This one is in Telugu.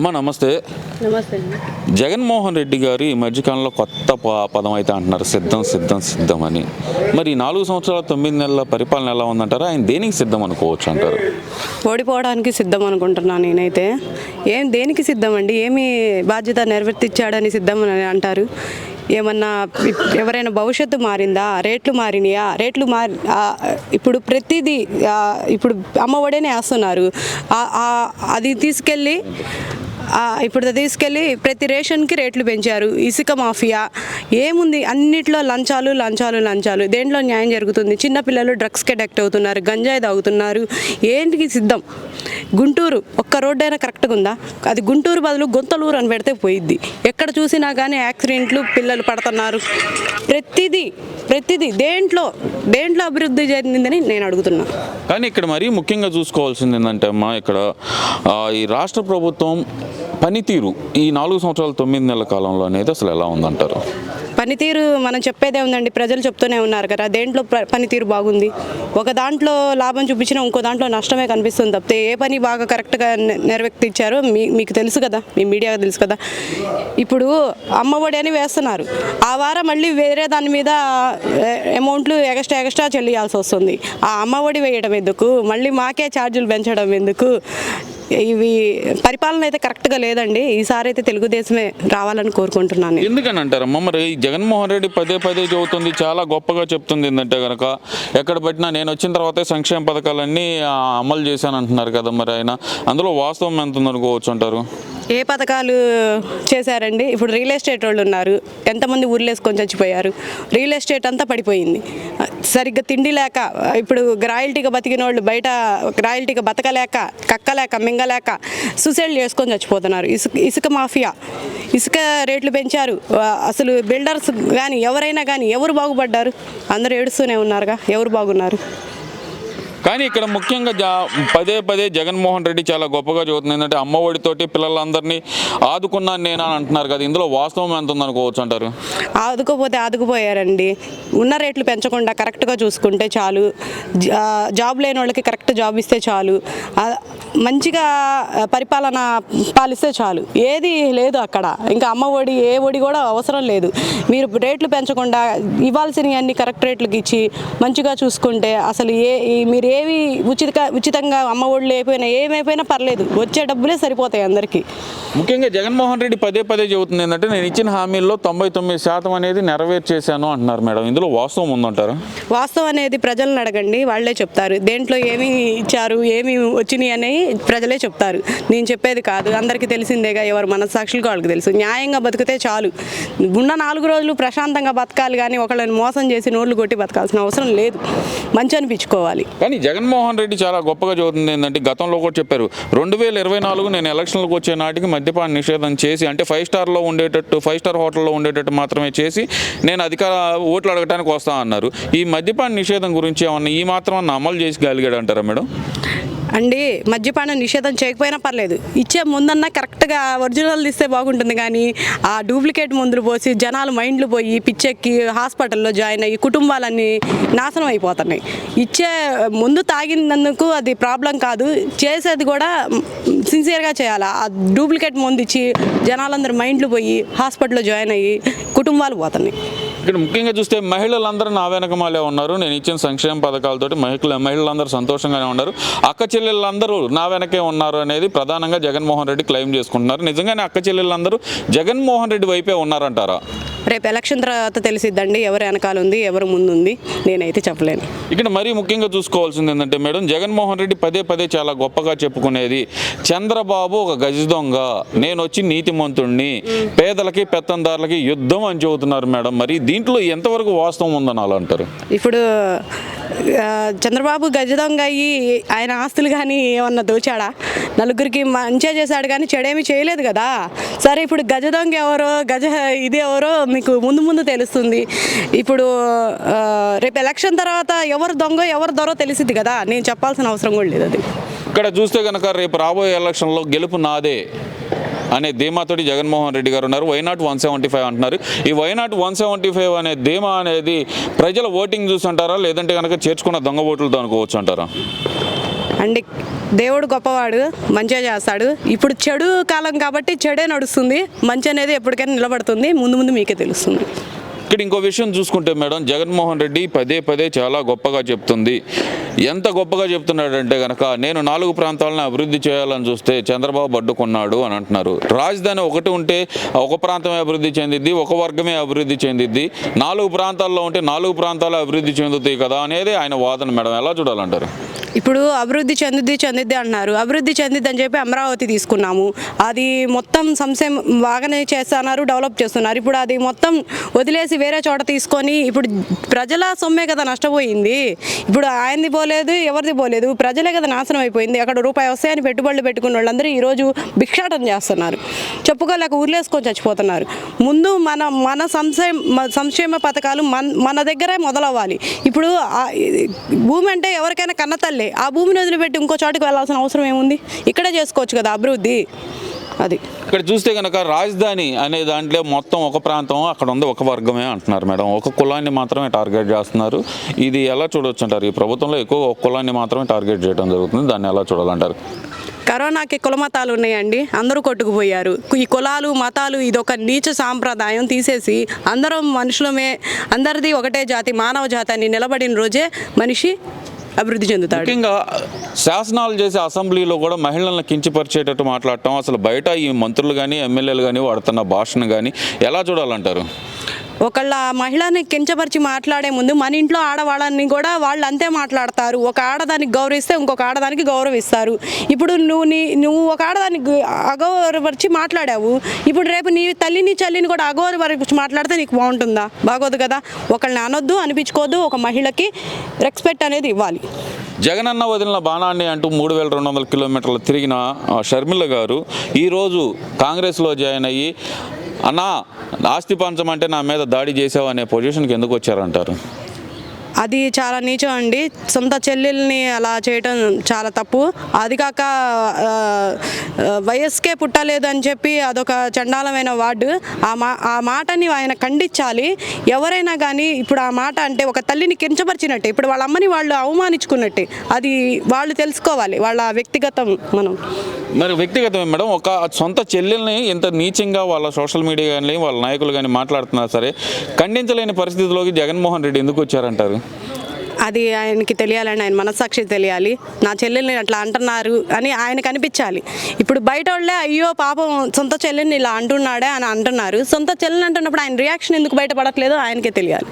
అమ్మ నమస్తే. జగన్మోహన్ రెడ్డి గారు ఈ మధ్యకాలంలో కొత్త ప- పదం అయితే అంటున్నారు. సిద్ధం సిద్ధం సిద్ధం అని. మరి నాలుగు సంవత్సరాల తొమ్మిది నెలల పరిపాలన ఎలా ఉందంటారు? ఆయన దేనికి సిద్ధం అనుకోవచ్చు అంటారు? ఓడిపోవడానికి సిద్ధం అనుకుంటున్నాను నేనైతే. ఏం దేనికి సిద్ధం అండి? ఏమి బాధ్యత నెరవేర్తిచ్చాడని సిద్ధం అని అంటారు? ఏమన్నా ఎవరైనా భవిష్యత్తు మారిందా? రేట్లు మారినాయా? రేట్లు మారి ఆ, ఇప్పుడు ప్రతిదీ ఇప్పుడు అమ్మఒడేనే వేస్తున్నారు. అది తీసుకెళ్ళి ఇప్పుడు తీసుకెళ్ళి ప్రతి రేషన్కి రేట్లు పెంచారు. ఇసుక మాఫియా ఏముంది? అన్నిట్లో లంచాలు లంచాలు లంచాలు. దేంట్లో న్యాయం జరుగుతుంది? చిన్నపిల్లలు డ్రగ్స్కి అడక్ట్ అవుతున్నారు గంజాయి తాగుతున్నారు. ఏంటికి సిద్ధం? గుంటూరు ఒక్క రోడ్డు అయినా కరెక్ట్గా ఉందా? అది గుంటూరు బదులు గుంతలూరు అని పెడితే పోయిద్ది. ఎక్కడ చూసినా కానీ యాక్సిడెంట్లు పిల్లలు పడుతున్నారు. ప్రతిదీ ప్రతిదీ దేంట్లో దేంట్లో అభివృద్ధి చెందిందని నేను అడుగుతున్నా. కానీ ఇక్కడ మరీ ముఖ్యంగా చూసుకోవాల్సింది ఏంటంటే అమ్మా ఇక్కడ ఈ రాష్ట్ర ప్రభుత్వం పనితీరు ఈ నాలుగు సంవత్సరాల తొమ్మిది నెలల కాలంలో అనేది అసలు ఎలా ఉందంటారు? పనితీరు మనం చెప్పేదే ఉందండి. ప్రజలు చెప్తూనే ఉన్నారు కదా దేంట్లో పనితీరు బాగుంది? ఒక దాంట్లో లాభం చూపించినా ఇంకో దాంట్లో నష్టమే కనిపిస్తుంది తప్పితే ఏ పని బాగా కరెక్ట్గా నెరవేర్తించారో మీ మీకు తెలుసు కదా మీ మీడియా తెలుసు కదా. ఇప్పుడు అమ్మఒడి అని వేస్తున్నారు. ఆ వారం మళ్ళీ వేరే దాని మీద అమౌంట్లు ఎక్స్ట్రా ఎక్స్ట్రా చెల్లియాల్సి వస్తుంది. ఆ అమ్మఒడి వేయడం ఎందుకు? మళ్ళీ మాకే ఛార్జీలు పెంచడం ఎందుకు? ఇవి పరిపాలన అయితే కరెక్ట్గా లేదండి. ఈసారి అయితే తెలుగుదేశమే రావాలని కోరుకుంటున్నాను ఎందుకని అంటారమ్మా? మరి ఈ జగన్మోహన్ రెడ్డి పదే పదే చెబుతుంది చాలా గొప్పగా చెప్తుంది ఏంటంటే కనుక ఎక్కడ పెట్టినా నేను వచ్చిన తర్వాతే సంక్షేమ పథకాలన్నీ అమలు చేశాను అంటున్నారు కదా మరి ఆయన. అందులో వాస్తవం ఎంత ఉందనుకోవచ్చు అంటారు? ఏ పథకాలు చేశారండి? ఇప్పుడు రియల్ ఎస్టేట్ వాళ్ళు ఉన్నారు. ఎంతమంది ఊర్లేసుకొని చచ్చిపోయారు? రియల్ ఎస్టేట్ అంతా పడిపోయింది. సరిగ్గా తిండి లేక ఇప్పుడు రాయల్టీగా బతికిన వాళ్ళు బయట రాయల్టీగా బతకలేక కక్కలేక మింగలేక సూసైడ్ చేసుకొని చచ్చిపోతున్నారు. ఇసుక ఇసుక మాఫియా. ఇసుక రేట్లు పెంచారు. అసలు బిల్డర్స్ కానీ ఎవరైనా కానీ ఎవరు బాగుపడ్డారు? అందరూ ఏడుస్తూనే ఉన్నారుగా. ఎవరు బాగున్నారు? కానీ ఇక్కడ ముఖ్యంగా పదే పదే జగన్మోహన్ రెడ్డి చాలా గొప్పగా చదువుతుంది ఏంటంటే అమ్మఒడితోటి పిల్లలందరినీ ఆదుకున్నాను నేను అని అంటున్నారు కదా. ఇందులో వాస్తవం ఎంత ఉందనుకోవచ్చు అంటారు? ఆదుకోపోతే ఆదుకుపోయారండి. ఉన్న రేట్లు పెంచకుండా కరెక్ట్గా చూసుకుంటే చాలు. జా- జాబ్ లేని వాళ్ళకి కరెక్ట్ జాబ్ ఇస్తే చాలు. మంచిగా పరిపాలన పాలిస్తే చాలు. ఏది లేదు అక్కడ. ఇంకా అమ్మ ఒడి ఏ ఒడి కూడా అవసరం లేదు. మీరు రేట్లు పెంచకుండా ఇవ్వాల్సినవి అన్ని కరెక్ట్ రేట్లకి ఇచ్చి మంచిగా చూసుకుంటే అసలు ఏ ఈ- మీరు ఏవి ఉచిత ఉచితంగా అమ్మ ఒడిలు అయిపోయినా ఏమైపోయినా పర్లేదు. వచ్చే డబ్బులే సరిపోతాయి అందరికీ. ముఖ్యంగా జగన్మోహన్ రెడ్డి పదే పదే చెబుతుంది ఏంటంటే నేను ఇచ్చిన హామీల్లో తొంభై తొమ్మిది శాతం అనేది నెరవేర్చేశాను అంటున్నారు మేడం. ఇందులో వాస్తవం ఉందంటారు? వాస్తవం అనేది ప్రజలను అడగండి. వాళ్ళే చెప్తారు. దేంట్లో ఏమి ఇచ్చారు ఏమి వచ్చినాయి అనేవి ప్రజలే చెప్తారు. నేను చెప్పేది కాదు. అందరికీ తెలిసిందేగా ఎవరు మనస్సాక్షులకు వాళ్ళకి తెలుసు. న్యాయంగా బతికితే చాలు. ఉన్న నాలుగు రోజులు ప్రశాంతంగా బతకాలి కానీ ఒకళ్ళని మోసం చేసి నోళ్ళు కొట్టి బతకాల్సిన అవసరం లేదు. మంచి అనిపించుకోవాలి. కానీ జగన్మోహన్ రెడ్డి చాలా గొప్పగా చదువుతుంది ఏంటంటే గతంలో కూడా చెప్పారు. రెండు వేల ఇరవై నాలుగు నేను ఎలక్షన్లకు వచ్చే నాటికి మద్యపాన నిషేధం చేసి అంటే ఫైవ్ స్టార్లో ఉండేటట్టు ఫైవ్ స్టార్ హోటల్లో ఉండేటట్టు మాత్రమే చేసి నేను అధికార ఓట్లు అడగడానికి వస్తా అన్నారు. ఈ మద్యపాన నిషేధం గురించి ఏమన్నా ఈ మాత్రం అమలు చేసి గలిగాడు అంటారా మేడం? అండి మద్యపానం నిషేధం చేయకపోయినా పర్లేదు. ఇచ్చే ముందన్నా కరెక్ట్గా ఒరిజినల్ ఇస్తే బాగుంటుంది కానీ ఆ డూప్లికేట్ మందులు పోసి జనాలు మైండ్లు పోయి పిచ్చెక్కి హాస్పిటల్లో జాయిన్ అయ్యి కుటుంబాలన్నీ నాశనం అయిపోతున్నాయి. ఇచ్చే ముందు తాగినందుకు అది ప్రాబ్లం కాదు. చేసేది కూడా సిన్సియర్గా చేయాలి. ఆ డూప్లికేట్ మందు ఇచ్చి జనాలందరూ మైండ్లు పోయి హాస్పిటల్లో జాయిన్ అయ్యి కుటుంబాలు పోతున్నాయి. ఇక్కడ ముఖ్యంగా చూస్తే మహిళలందరూ నా వెనకమాలే ఉన్నారు. నేను ఇచ్చిన సంక్షేమ పథకాలతోటి మహిళ మహిళలందరూ సంతోషంగానే ఉన్నారు. అక్క చెల్లెళ్ళందరూ నా వెనకే ఉన్నారు అనేది ప్రధానంగా జగన్మోహన్ రెడ్డి క్లెయిమ్ చేసుకుంటున్నారు. నిజంగానే అక్క చెల్లెళ్ళందరూ జగన్మోహన్ రెడ్డి వైపే ఉన్నారంటారా? రేపు ఎలక్షన్ తర్వాత తెలిసిద్దండి ఎవరు వెనకాల ఉంది ఎవరు ముందు ఉంది నేనైతే చెప్పలేను. ఇక్కడ మరీ ముఖ్యంగా చూసుకోవాల్సింది ఏంటంటే మేడం జగన్మోహన్ రెడ్డి పదే పదే చాలా గొప్పగా చెప్పుకునేది చంద్రబాబు ఒక గజ దొంగ నేను వచ్చి నీతిమంతుణ్ణి పేదలకి పెత్తందారులకి యుద్ధం అని చెబుతున్నారు మేడం. మరి దీంట్లో ఎంతవరకు వాస్తవం ఉందని అలా అంటారు? ఇప్పుడు చంద్రబాబు గజదొంగ అయ్యి ఆయన ఆస్తులు కానీ ఏమన్నా దోచాడా? నలుగురికి మంచిగా చేశాడు కానీ చెడేమీ చేయలేదు కదా? సరే ఇప్పుడు గజదొంగ ఎవరో గజ ఇది ఎవరో మీకు ముందు ముందు తెలుస్తుంది. ఇప్పుడు రేపు ఎలక్షన్ తర్వాత ఎవరు దొంగ ఎవరు దొరో తెలిసింది కదా? నేను చెప్పాల్సిన అవసరం కూడా లేదు అది. ఇక్కడ చూస్తే కనుక రేపు రాబోయే ఎలక్షన్లో గెలుపు నాదే. అనే ధీమాతోటి జగన్మోహన్ రెడ్డి గారు ఉన్నారు. వైనాట్ వన్ సెవెంటీ ఫైవ్ అంటున్నారు. ఈ వైనాట్ వన్ సెవెంటీ ఫైవ్ అనే ధీమా అనేది ప్రజల ఓటింగ్ చూసి అంటారా లేదంటే కనుక చేర్చుకున్న దొంగ ఓట్లతో అనుకోవచ్చు అంటారా అండి దేవుడు గొప్పవాడు మంచిగా చేస్తాడు. ఇప్పుడు చెడు కాలం కాబట్టి చెడే నడుస్తుంది. మంచి అనేది ఎప్పటికైనా నిలబడుతుంది. ముందు ముందు మీకే తెలుస్తుంది. ఇక్కడ ఇంకో విషయం చూసుకుంటే మేడం జగన్మోహన్ రెడ్డి పదే పదే చాలా గొప్పగా చెప్తుంది. ఎంత గొప్పగా చెప్తున్నాడంటే కనుక నేను నాలుగు ప్రాంతాలను అభివృద్ధి చేయాలని చూస్తే చంద్రబాబు అడ్డుకున్నాడు అని అంటున్నారు. రాజధాని ఒకటి ఉంటే ఒక ప్రాంతమే అభివృద్ధి చెందిద్ది ఒక వర్గమే అభివృద్ధి చెందిద్ది. నాలుగు ప్రాంతాల్లో ఉంటే నాలుగు ప్రాంతాలు అభివృద్ధి చెందుతాయి కదా అనేది ఆయన వాదన మేడం. ఎలా చూడాలంటారు? ఇప్పుడు అభివృద్ధి చెందుద్ది చెందిద్ది అంటున్నారు అభివృద్ధి చెందిద్ది అని చెప్పి అమరావతి తీసుకున్నాము. అది మొత్తం సంశయం బాగానే చేస్తున్నారు డెవలప్ చేస్తున్నారు. ఇప్పుడు అది మొత్తం వదిలేసి వేరే చోట తీసుకొని ఇప్పుడు ప్రజల సొమ్మే కదా నష్టపోయింది. ఇప్పుడు ఆయనది పోలేదు ఎవరిది పోలేదు. ప్రజలే కదా నాశనం అయిపోయింది. అక్కడ రూపాయి వస్తాయని పెట్టుబడులు పెట్టుకున్న వాళ్ళందరూ ఈరోజు భిక్షాటం చేస్తున్నారు. చెప్పుకోలేక ఊర్లేసుకొని చచ్చిపోతున్నారు. ముందు మన మన సంశయం సంక్షేమ పథకాలు మన మన దగ్గరే మొదలవ్వాలి. ఇప్పుడు భూమి అంటే ఎవరికైనా కన్నతల్లి తల్లి ఆ భూమిని వదిలిపెట్టి ఇంకో చోటుకు వెళ్ళాల్సిన అవసరం ఏముంది? ఇక్కడే చేసుకోవచ్చు కదా అభివృద్ధి? అది. ఇక్కడ చూస్తే కనుక రాజధాని అనే దాంట్లో మొత్తం ఒక ప్రాంతం అక్కడ ఉంది ఒక వర్గమే అంటున్నారు మేడం. ఒక కులాన్ని మాత్రమే టార్గెట్ చేస్తున్నారు. ఇది ఎలా చూడొచ్చు అంటారు ఈ ప్రభుత్వంలో ఎక్కువ ఒక కులాన్ని మాత్రమే టార్గెట్ చేయడం జరుగుతుంది. దాన్ని ఎలా చూడాలంటారు? కరోనాకి కుల మతాలు ఉన్నాయండి. అందరూ కొట్టుకుపోయారు. ఈ కులాలు మతాలు ఇదొక నీచ సాంప్రదాయం తీసేసి అందరం మనుషులమే అందరిది ఒకటే జాతి మానవ జాతి అని నిలబడిన రోజే మనిషి అభివృద్ధి చెందుతాడు. ముఖ్యంగా శాసనాలు చేసే అసెంబ్లీలో కూడా మహిళలను కించపరిచేటట్టు మాట్లాడటం అసలు బయట ఈ మంత్రులు కానీ ఎమ్మెల్యేలు కానీ వాడుతున్న భాషను కానీ ఎలా చూడాలంటారు? ఒకళ్ళ మహిళని కించపరిచి మాట్లాడే ముందు మన ఇంట్లో ఆడవాళ్ళని కూడా వాళ్ళు అంతే మాట్లాడతారు. ఒక ఆడదానికి గౌరవిస్తే ఇంకొక ఆడదానికి గౌరవిస్తారు. ఇప్పుడు నువ్వు నీ నువ్వు ఒక ఆడదానికి అగౌరవపరిచి మాట్లాడావు. ఇప్పుడు రేపు నీ తల్లిని చల్లిని కూడా అగౌరవపరిచి మాట్లాడితే నీకు బాగుంటుందా? బాగోదు కదా. ఒకళ్ళని అనొద్దు అనిపించుకోవద్దు ఒక మహిళకి రెస్పెక్ట్ అనేది ఇవ్వాలి. జగనన్న వదిలిన బాణాన్ని అంటూ మూడు వేల రెండు వందల కిలోమీటర్లు తిరిగిన షర్మిల గారు ఈరోజు కాంగ్రెస్లో జాయిన్ అయ్యి అన్నా ఆస్తి అంటే నా మీద దాడి చేసావు అనే పొజిషన్కి ఎందుకు వచ్చారంటారు? అది చాలా నీచం అండి. సొంత చెల్లెల్ని అలా చేయటం చాలా తప్పు. అది కాక వయస్కే పుట్టలేదు అని చెప్పి అదొక చండాలమైన వార్డు. ఆ మా ఆ మాటని ఆయన ఖండించాలి. ఎవరైనా కానీ ఇప్పుడు ఆ మాట అంటే ఒక తల్లిని కించపరిచినట్టే. ఇప్పుడు వాళ్ళ అమ్మని వాళ్ళు అవమానించుకున్నట్టే. అది వాళ్ళు తెలుసుకోవాలి. వాళ్ళ వ్యక్తిగతం మనం. మరి వ్యక్తిగతమే మేడం. ఒక సొంత చెల్లెల్ని ఇంత నీచంగా వాళ్ళ సోషల్ మీడియా కానీ వాళ్ళ నాయకులు కానీ మాట్లాడుతున్నారు సరే ఖండించలేని పరిస్థితిలోకి జగన్మోహన్ రెడ్డి ఎందుకు వచ్చారంటారు? అది ఆయనకి తెలియాలని ఆయన మనస్సాక్షి తెలియాలి. నా చెల్లెల్ని అట్లా అంటున్నారు అని ఆయనకు అనిపించాలి. ఇప్పుడు బయట వాళ్ళే అయ్యో పాపం సొంత చెల్లెల్ని ఇలా అంటున్నాడే అని అంటున్నారు. సొంత చెల్లెని అంటున్నప్పుడు ఆయన రియాక్షన్ ఎందుకు బయటపడట్లేదో ఆయనకే తెలియాలి.